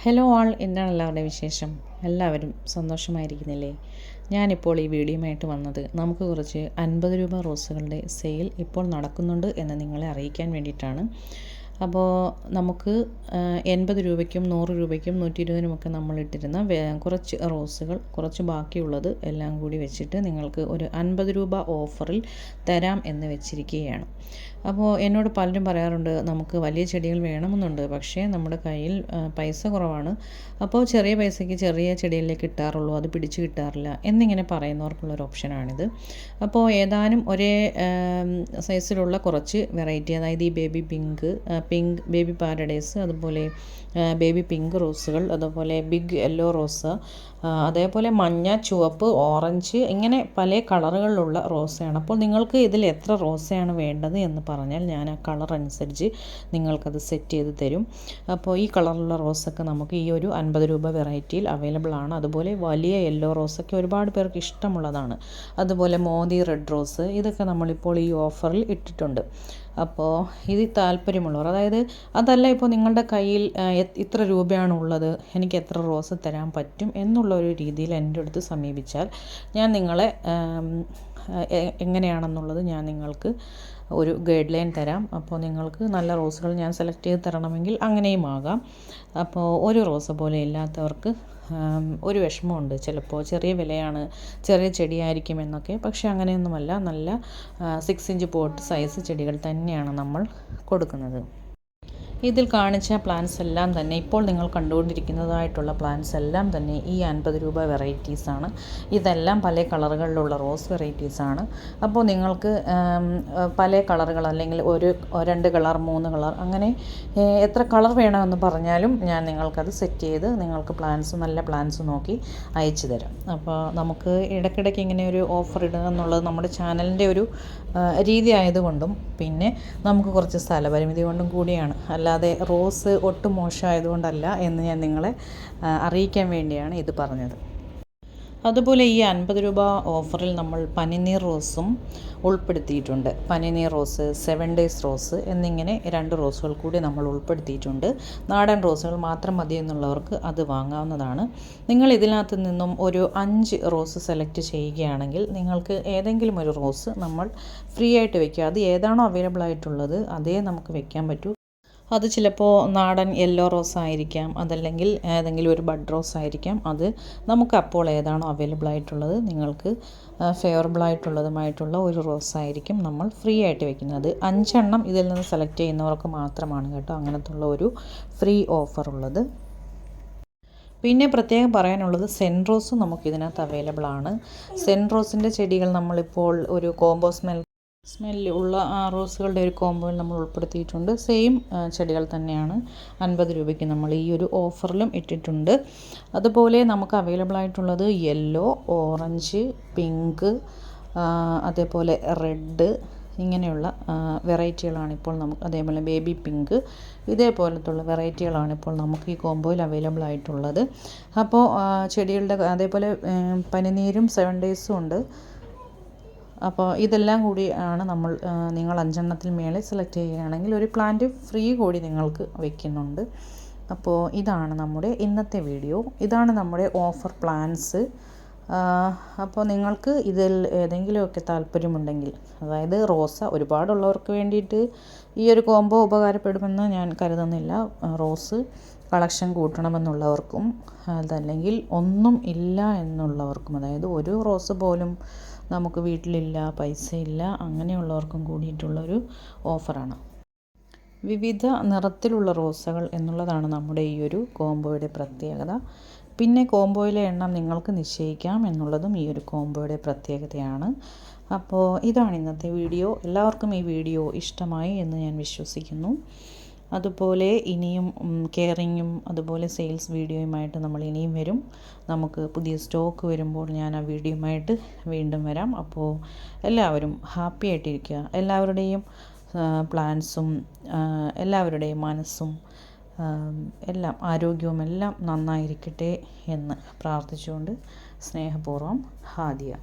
Hello ആൾ എന്താണ് എല്ലാവരുടെയും വിശേഷം? എല്ലാവരും സന്തോഷമായിരിക്കുന്നില്ലേ? ഞാനിപ്പോൾ ഈ വീഡിയോയുമായിട്ട് വന്നത് നമുക്ക് കുറച്ച് അൻപത് രൂപ റോസുകളുടെ സെയിൽ ഇപ്പോൾ നടക്കുന്നുണ്ട് എന്ന് നിങ്ങളെ അറിയിക്കാൻ വേണ്ടിയിട്ടാണ്. അപ്പോൾ നമുക്ക് എൺപത് രൂപയ്ക്കും നൂറ് രൂപയ്ക്കും നൂറ്റി ഇരുപതിനുമൊക്കെ നമ്മൾ ഇട്ടിരുന്ന കുറച്ച് റോസുകൾ കുറച്ച് ബാക്കിയുള്ളത് എല്ലാം കൂടി വെച്ചിട്ട് നിങ്ങൾക്ക് ഒരു അൻപത് രൂപ ഓഫറിൽ തരാം എന്ന് വെച്ചിരിക്കുകയാണ്. അപ്പോൾ എന്നോട് പലരും പറയാറുണ്ട് നമുക്ക് വലിയ ചെടികൾ വേണമെന്നുണ്ട് പക്ഷേ നമ്മുടെ കയ്യിൽ പൈസ കുറവാണ്. അപ്പോൾ ചെറിയ പൈസയ്ക്ക് ചെറിയ ചെടികളിലേക്ക് കിട്ടാറുള്ളൂ അത് പിടിച്ച് കിട്ടാറില്ല എന്നിങ്ങനെ പറയുന്നവർക്കുള്ളൊരു ഓപ്ഷനാണിത്. അപ്പോൾ ഏതാനും ഒരേ സൈസിലുള്ള കുറച്ച് വെറൈറ്റി അതായത് ഈ baby pink pink baby paradise അതുപോലെ ബേബി പിങ്ക് റോസുകൾ അതുപോലെ ബിഗ് യെല്ലോ റോസ് അതേപോലെ മഞ്ഞ ചുവപ്പ് ഓറഞ്ച് ഇങ്ങനെ പല കളറുകളിലുള്ള റോസയാണ്. അപ്പോൾ നിങ്ങൾക്ക് ഇതിൽ എത്ര റോസയാണ് വേണ്ടത് എന്ന് പറഞ്ഞാൽ ഞാൻ ആ കളർ അനുസരിച്ച് നിങ്ങൾക്കത് സെറ്റ് ചെയ്ത് തരും. അപ്പോൾ ഈ കളറിലുള്ള റോസൊക്കെ നമുക്ക് ഈ ഒരു അൻപത് രൂപ വെറൈറ്റിയിൽ അവൈലബിൾ ആണ്. അതുപോലെ വലിയ യെല്ലോ റോസൊക്കെ ഒരുപാട് പേർക്ക് ഇഷ്ടമുള്ളതാണ്. അതുപോലെ മോദി റെഡ് റോസ് ഇതൊക്കെ നമ്മളിപ്പോൾ ഈ ഓഫറിൽ ഇട്ടിട്ടുണ്ട്. അപ്പോൾ ഇത് താല്പര്യമുള്ളവർ അതായത് അതല്ല ഇപ്പോൾ നിങ്ങളുടെ കയ്യിൽ ഇത്ര രൂപയാണ് ഉള്ളത് എനിക്ക് എത്ര റോസ് തരാൻ പറ്റും എന്നുള്ള ഒരു രീതിയിൽ എന്റെ അടുത്ത് സമീപിച്ചാൽ ഞാൻ നിങ്ങളെ എങ്ങനെയാണെന്നുള്ളത് ഞാൻ നിങ്ങൾക്ക് ഒരു ഗൈഡ് ലൈൻ തരാം. അപ്പോൾ നിങ്ങൾക്ക് നല്ല റോസുകൾ ഞാൻ സെലക്ട് ചെയ്ത് തരണമെങ്കിൽ അങ്ങനെയും ആകാം. അപ്പോൾ ഒരു റോസ് പോലെ ഇല്ലാത്തവർക്ക് ഒരു വിഷമമുണ്ട്. ചിലപ്പോൾ ചെറിയ വിലയാണ് ചെറിയ ചെടിയായിരിക്കും എന്നൊക്കെ. പക്ഷേ അങ്ങനെയൊന്നുമല്ല. നല്ല സിക്സ് ഇഞ്ച് പോട്ട് സൈസ് ചെടികൾ തന്നെയാണ് നമ്മൾ കൊടുക്കുന്നത്. ഇതിൽ കാണിച്ച പ്ലാൻസ് എല്ലാം തന്നെ ഇപ്പോൾ നിങ്ങൾ കണ്ടുകൊണ്ടിരിക്കുന്നതായിട്ടുള്ള പ്ലാൻസ് എല്ലാം തന്നെ ഈ അൻപത് രൂപ വെറൈറ്റീസാണ് ഇതെല്ലാം പല കളറുകളിലുള്ള റോസ് വെറൈറ്റീസാണ് അപ്പോൾ നിങ്ങൾക്ക് പല കളറുകൾ അല്ലെങ്കിൽ ഒരു രണ്ട് കളർ മൂന്ന് കളർ അങ്ങനെ എത്ര കളർ വേണമെന്ന് പറഞ്ഞാലും ഞാൻ നിങ്ങൾക്കത് സെറ്റ് ചെയ്ത് നിങ്ങൾക്ക് പ്ലാൻസ് നല്ല പ്ലാൻസ് നോക്കി അയച്ചു തരാം. അപ്പോൾ നമുക്ക് ഇടയ്ക്കിടയ്ക്ക് ഇങ്ങനെ ഒരു ഓഫർ ഇടുക എന്നുള്ളത് നമ്മുടെ ചാനലിന്റെ ഒരു രീതി ആയതുകൊണ്ടും പിന്നെ നമുക്ക് കുറച്ച് സ്ഥലപരിമിതി കൊണ്ടും കൂടിയാണ്. അല്ലാതെ റോസ് ഒട്ടും മോശമായതുകൊണ്ടല്ല എന്ന് ഞാൻ നിങ്ങളെ അറിയിക്കാൻ വേണ്ടിയാണ് ഇത് പറഞ്ഞത്. അതുപോലെ ഈ അൻപത് രൂപ ഓഫറിൽ നമ്മൾ പനിനീർ റോസും ഉൾപ്പെടുത്തിയിട്ടുണ്ട്. പനിനീർ റോസ് സെവൻ ഡേയ്സ് റോസ് എന്നിങ്ങനെ രണ്ട് റോസുകൾ കൂടി നമ്മൾ ഉൾപ്പെടുത്തിയിട്ടുണ്ട്. നാടൻ റോസുകൾ മാത്രം മതി എന്നുള്ളവർക്ക് അത് വാങ്ങാവുന്നതാണ്. നിങ്ങൾ ഇതിനകത്ത് നിന്നും ഒരു അഞ്ച് റോസ് സെലക്ട് ചെയ്യുകയാണെങ്കിൽ നിങ്ങൾക്ക് ഏതെങ്കിലും ഒരു റോസ് നമ്മൾ ഫ്രീ ആയിട്ട് വയ്ക്കുക അത് ഏതാണോ അവൈലബിൾ ആയിട്ടുള്ളത് അതേ നമുക്ക് വെക്കാൻ പറ്റൂ. അത് ചിലപ്പോൾ നാടൻ യെല്ലോ റോസ് ആയിരിക്കാം അതല്ലെങ്കിൽ ഏതെങ്കിലും ഒരു ബഡ് റോസ് ആയിരിക്കാം. അത് നമുക്ക് അപ്പോൾ ഏതാണോ അവൈലബിൾ ആയിട്ടുള്ളത് നിങ്ങൾക്ക് ഫേവറബിൾ ആയിട്ടുള്ളതുമായിട്ടുള്ള ഒരു റോസ് ആയിരിക്കും നമ്മൾ ഫ്രീ ആയിട്ട് വെക്കുന്നത്. അഞ്ചെണ്ണം ഇതിൽ നിന്ന് സെലക്ട് ചെയ്യുന്നവർക്ക് മാത്രമാണ് കേട്ടോ അങ്ങനത്തുള്ള ഒരു ഫ്രീ ഓഫർ ഉള്ളത്. പിന്നെ പ്രത്യേകം പറയാനുള്ളത് സെന്റ് നമുക്കിതിനകത്ത് അവൈലബിൾ ആണ്. സെൻറോസിന്റെ റോസിന്റെ ചെടികൾ നമ്മളിപ്പോൾ ഒരു കോമ്പോസ്മെൽ സ്മെൽ സ്മെല്ല് ഉള്ള റോസുകളുടെ ഒരു കോമ്പോയിൽ നമ്മൾ ഉൾപ്പെടുത്തിയിട്ടുണ്ട്. സെയിം ചെടികൾ തന്നെയാണ്. അൻപത് രൂപയ്ക്ക് നമ്മൾ ഈ ഒരു ഓഫറിലും ഇട്ടിട്ടുണ്ട്. അതുപോലെ നമുക്ക് അവൈലബിൾ ആയിട്ടുള്ളത് യെല്ലോ ഓറഞ്ച് പിങ്ക് അതേപോലെ റെഡ് ഇങ്ങനെയുള്ള വെറൈറ്റികളാണ് ഇപ്പോൾ നമുക്ക് അതേപോലെ ബേബി പിങ്ക് ഇതേപോലത്തുള്ള വെറൈറ്റികളാണ് ഇപ്പോൾ നമുക്ക് ഈ കോംബോയിൽ അവൈലബിൾ ആയിട്ടുള്ളത്. അപ്പോൾ ചെടികളുടെ അതേപോലെ പനിനീരും സെവൻ ഡേയ്സും ഉണ്ട്. അപ്പോൾ ഇതെല്ലാം കൂടി ആണ് നമ്മൾ നിങ്ങൾ അഞ്ചെണ്ണത്തിൽ മേലെ സെലക്ട് ചെയ്യുകയാണെങ്കിൽ ഒരു പ്ലാന്റ് ഫ്രീ കൂടി നിങ്ങൾക്ക് വയ്ക്കുന്നുണ്ട് അപ്പോൾ ഇതാണ് നമ്മുടെ ഇന്നത്തെ വീഡിയോ ഇതാണ് നമ്മുടെ ഓഫർ പ്ലാൻസ് അപ്പോൾ നിങ്ങൾക്ക് ഇതിൽ ഏതെങ്കിലുമൊക്കെ താല്പര്യമുണ്ടെങ്കിൽ അതായത് റോസ ഒരുപാടുള്ളവർക്ക് വേണ്ടിയിട്ട് ഈ ഒരു കോംബോ ഉപകാരപ്പെടുമെന്ന് ഞാൻ കരുതുന്നില്ല. റോസ് കളക്ഷൻ കൂട്ടണമെന്നുള്ളവർക്കും അതല്ലെങ്കിൽ ഒന്നും ഇല്ല എന്നുള്ളവർക്കും അതായത് ഒരു റോസ് പോലും നമുക്ക് വീട്ടിലില്ല പൈസ ഇല്ല അങ്ങനെയുള്ളവർക്കും കൂടിയിട്ടുള്ളൊരു ഓഫറാണ്. വിവിധ നിറത്തിലുള്ള റോസകൾ എന്നുള്ളതാണ് നമ്മുടെ ഈ ഒരു കോംബോയുടെ പ്രത്യേകത. പിന്നെ കോംബോയിലെ എണ്ണം നിങ്ങൾക്ക് നിശ്ചയിക്കാം എന്നുള്ളതും ഈ ഒരു കോംബോയുടെ പ്രത്യേകതയാണ്. അപ്പോൾ ഇതാണ് ഇന്നത്തെ വീഡിയോ. എല്ലാവർക്കും ഈ വീഡിയോ ഇഷ്ടമായി എന്ന് ഞാൻ വിശ്വസിക്കുന്നു. അതുപോലെ ഇനിയും കെയറിങ്ങും അതുപോലെ സെയിൽസ് വീഡിയോയുമായിട്ട് നമ്മൾ ഇനിയും വരും. നമുക്ക് പുതിയ സ്റ്റോക്ക് വരുമ്പോൾ ഞാൻ ആ വീഡിയോയുമായിട്ട് വീണ്ടും വരാം. അപ്പോൾ എല്ലാവരും ഹാപ്പി ആയിട്ടിരിക്കുക. എല്ലാവരുടെയും പ്ലാൻസും എല്ലാവരുടെയും മനസ്സും എല്ലാം ആരോഗ്യവും എല്ലാം നന്നായിരിക്കട്ടെ എന്ന് പ്രാർത്ഥിച്ചുകൊണ്ട് സ്നേഹപൂർവം ഹാദിയ.